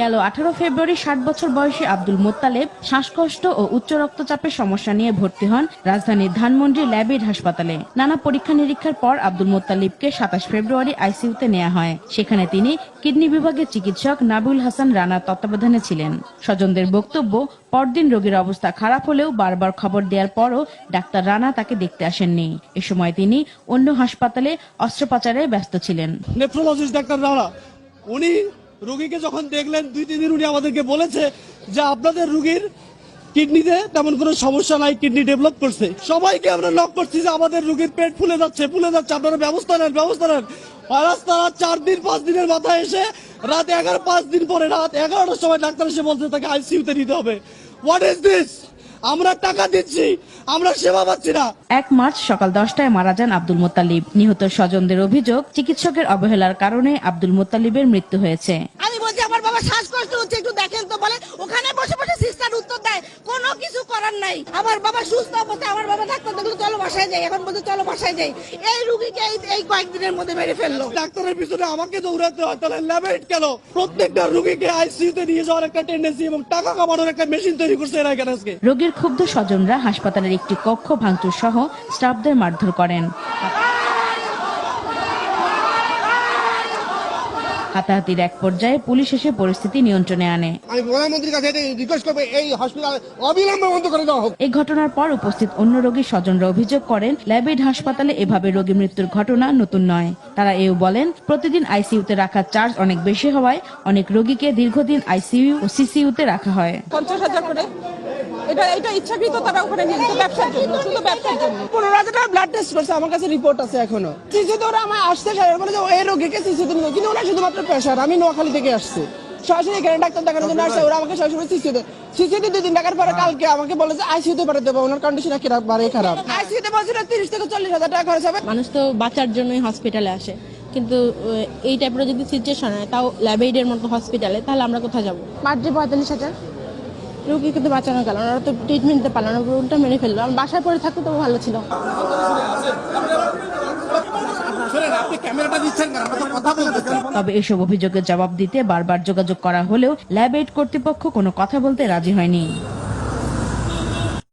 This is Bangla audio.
গেল আঠারো ফেব্রুয়ারি, ষাট বছর বয়সী আব্দুল মোত্তালেব শ্বাসকষ্ট ও উচ্চ রক্তচাপের সমস্যা নিয়ে ভর্তি হন রাজধানীর ধানমন্ডি ল্যাবেড হাসপাতালে। নানা পরীক্ষা নিরীক্ষার পর আব্দুল মোত্তালিবকে সাতাশ ফেব্রুয়ারি আইসিইউতে নেওয়া হয়। সেখানে তিনি কিডনি বিভাগের চিকিৎসক নাবুল হাসান রানার তত্ত্বাবধানে ছিলেন। স্বজনদের বক্তব্য, পরদিন রোগীর অবস্থা খারাপ হলেও বারবার খবর দেওয়ার পরও ডাক্তার রানা তাকে দেখতে আসেননি। এ সময় তিনি অন্য হাসপাতালে অস্ত্রোপচারে ব্যস্ত ছিলেন। নেফ্রোলজিস্ট ডাক্তার রানা, উনি রুগীকে যখন দেখলেন, দুই, তিন দিন উনি আমাদেরকে বলেছে যে আপনাদের রুগীর কিডনিতে তেমন কোনো সমস্যা নাই, কিডনি ডেভেলপ করছে। সবাইকে আমরা নক করছি যে আমাদের রুগীর পেট ফুলে যাচ্ছে ফুলে যাচ্ছে, আপনারা ব্যবস্থা নেন ব্যবস্থা নেন। হয়রাস তারা চার দিন, পাঁচ দিনের মাথায় এসে রাত এগারো, পাঁচ দিন পরে, রাত এগারোটার সময় ডাক্তার এসে বলছে তাকে আইসিইউতে নিতে হবে। হোয়াট ইজ দিস আমরা টাকা দিচ্ছি আমরা সেবা পাচ্ছি না। এক মার্চ সকাল দশটায় মারা যান আব্দুল মোতালিব নিহত স্বজনদের অভিযোগ চিকিৎসকের অবহেলার কারণে আব্দুল মোতালিবের মৃত্যু হয়েছে। আমি বলছি আমার বাবা শ্বাসকষ্ট হচ্ছে একটু দেখেন তো বলে ওখানে বসে বসে সিস্টার উত্তর দেয় কোনো কিছু করার নাই আমার বাবা সুস্থ অবস্থায় আমার বাবা ডাক্তার দেখল চলো বাসায় যাই। এখন বলতে চলো বাসায় যাই। এই রুগীকে এই এই কয়েকদিনের মধ্যে মেরে ফেলল। ডাক্তারের পিছনে আমাকে দৌড়াতে হয়। তাহলে ল্যাবেট কেন? প্রত্যেকটা রুগীকে আইসিইউতে নিয়ে যাওয়ার একটা টেন্ডেন্সি এবং টাকা কামানোর একটা মেশিন তৈরি করছে এরা এখানে আজকে। রোগীর ক্ষুব্ধ স্বজনরা হাসপাতালের একটি কক্ষ ভাঙচুর সহ স্টাফদের মারধর করেন। হাতাহাতির এক পর্যায়ে পুলিশ এসে পরিস্থিতি নিয়ন্ত্রণে আনে। আমি প্রধানমন্ত্রীর কাছে রিকোয়েস্ট করব এই হসপিটাল অবিলম্বে বন্ধ করে দেওয়া হোক। এই ঘটনার পর উপস্থিত অন্য রোগীর স্বজনরা অভিযোগ করেন ল্যাবেড হাসপাতালে এভাবে রোগী মৃত্যুর ঘটনা নতুন নয়। তারা এও বলেন প্রতিদিন আইসিইউতে রাখার চার্জ অনেক বেশি হওয়ায় অনেক রোগীকে দীর্ঘদিন আইসিইউ ও সিসিইউতে রাখা হয়। পঞ্চাশ হাজার করে এটা এটা ইচ্ছাকৃত তারা ওখানে নিয়ে যেত ব্যবসার জন্য শুধু ব্যবসার জন্য। পনেরো হাজার টাকা ব্লাড টেস্ট করছে আমার কাছে রিপোর্ট আছে এখনও। শিশুতে ওরা আমার আসতে চায় বলে যে এই রোগীকে শিশুতে নিয়ে কিন্তু ওরা শুধুমাত্র প্রেশার আমি নোয়াখালী থেকে আসছি। সরাসরি এখানে ডাক্তার দেখানোর জন্য আসছে ওরা আমাকে সরাসরি শিশুতে শিশুতে দুই দিন টাকার পরে কালকে আমাকে বলে যে আইসিউতে পাঠাতে দেবো। ওনার কন্ডিশন একেবারে খারাপ। আইসিউতে বলছিল তিরিশ থেকে চল্লিশ হাজার টাকা খরচ হবে। মানুষ তো বাঁচার জন্যই হসপিটালে আসে। কিন্তু এই টাইপের যদি সিচুয়েশন হয় তাও ল্যাবেইডের মতো হসপিটালে তাহলে আমরা কোথায় যাব? মাত্র পঁয়তাল্লিশ হাজার। রোগী কিন্তু বাঁচানো গেল না। ওরা তো ট্রিটমেন্ট দিতে পারল না উল্টা মেরে ফেলল। আমি বাসায় পরে থাকতো তো ভালো ছিল। তবে এসব অভিযোগের জবাব দিতে বারবার যোগাযোগ করা হলেও ল্যাব এইড কর্তৃপক্ষ কোনো কথা বলতে রাজি হয়নি।